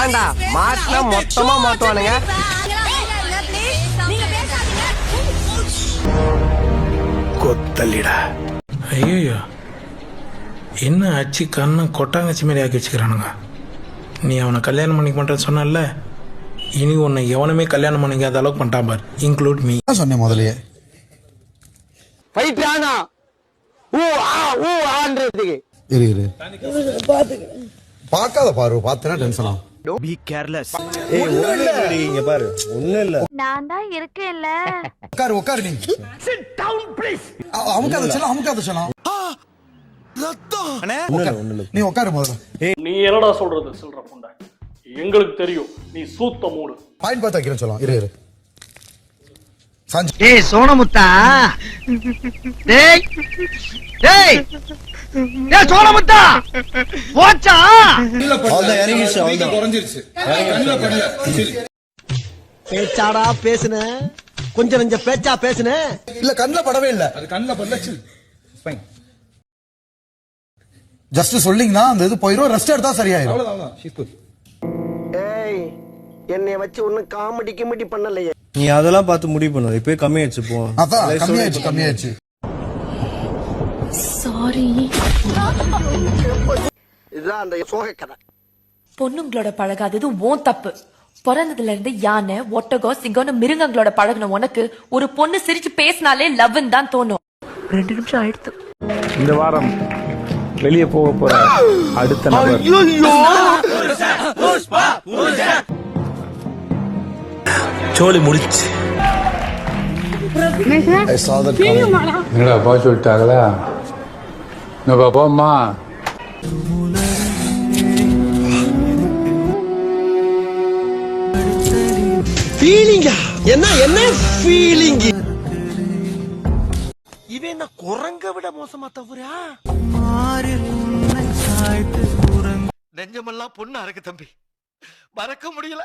ஏண்டா மாட்டினா மொத்தமா மாட்டுவானுங்க. கொத்தல்லிடா ஐயோ என்ன அச்சு கண்ணை கொட்டாங்கச்சி மாதிரி ஆக்கி வச்சுக்கிறானுங்க? நீ அவனை கல்யாணம் பண்ணிக்க மாட்டேன்னு சொன்னல இனி உன்னை எவனுமே கல்யாணம் பண்ணிக்காத அளவுக்கு பண்ணிட்டான் பார். இன்க்ளூட் மீ நான் சொன்னேன் முதல்லயே. போயிட்டு ஆனா ஊ ஆ ஊ ஆன்றதுக்கு. இரு இரு. பார்க்காத பாரு பார்த்தேன்னா டென்ஷன் ஆகும். நான் தான் இருக்கேன்ல. உட்காரு உட்காரு நீ. அ- அமுக்காத சொல்ல அமுக்காத சொல்லாம் நீ உட்காரு முதல்ல. நீ என்னடா சொல்றது சில்ற புண்டை எங்களுக்கு தெரியும். நீ சூத்த மூடு பாயிண்ட் பார்த்து வைக்கிறேன் சொல்லலாம். இரு இரு. சாஞ்சி. டேய் சோனமுத்தா. டேய். டேய். டேய் சோனமுத்தா போச்சா? பேச்சாடா பேசுன. கொஞ்சம் நெஞ்ச பேச்சா பேசுன. இல்ல கண்ணுல படவே இல்ல. ஜஸ்ட் சொல்லிங்கன்னா அந்த இது போயிரும் ரெஸ்ட் எடுத்தா சரியாயிரும். ஏய் என்னை வச்சு ஒன்னும் காமெடி கிமெடி பண்ணலையே. நீ அதெல்லாம் பார்த்து முடிவு பண்ணாத. இப்பயே கம்மியாச்சு போ. அதான் கம்மியாயிடுச்சு. கம்மியாயிடுச்சு. சாரி இதுதான் அந்த சோக கதை பொண்ணுங்களோட பழகாதது உன் தப்பு. பிறந்ததுல இருந்து யானை ஒட்டகம் சிங்கம்னு மிருகங்களோட பழகுன உனக்கு ஒரு பொண்ணு சிரிச்சு பேசினாலே லவ்னு தான் தோணும். ரெண்டு நிமிஷம் ஆயிடுத்து. இந்த வாரம் வெளியே போக போற அடுத்த நபர். சோழி முடிச்சு. I saw that coming. என்னடா போ சொல்லிட்டாங்களா? நம்ம போம்மா ஃபீலிங்கா என்ன என்ன ஃபீலிங் இவன் என்ன குரங்க விட மோசமா தவறா? நெஞ்சமெல்லாம் பொண்ணா இருக்கு தம்பி. மறக்க முடியல.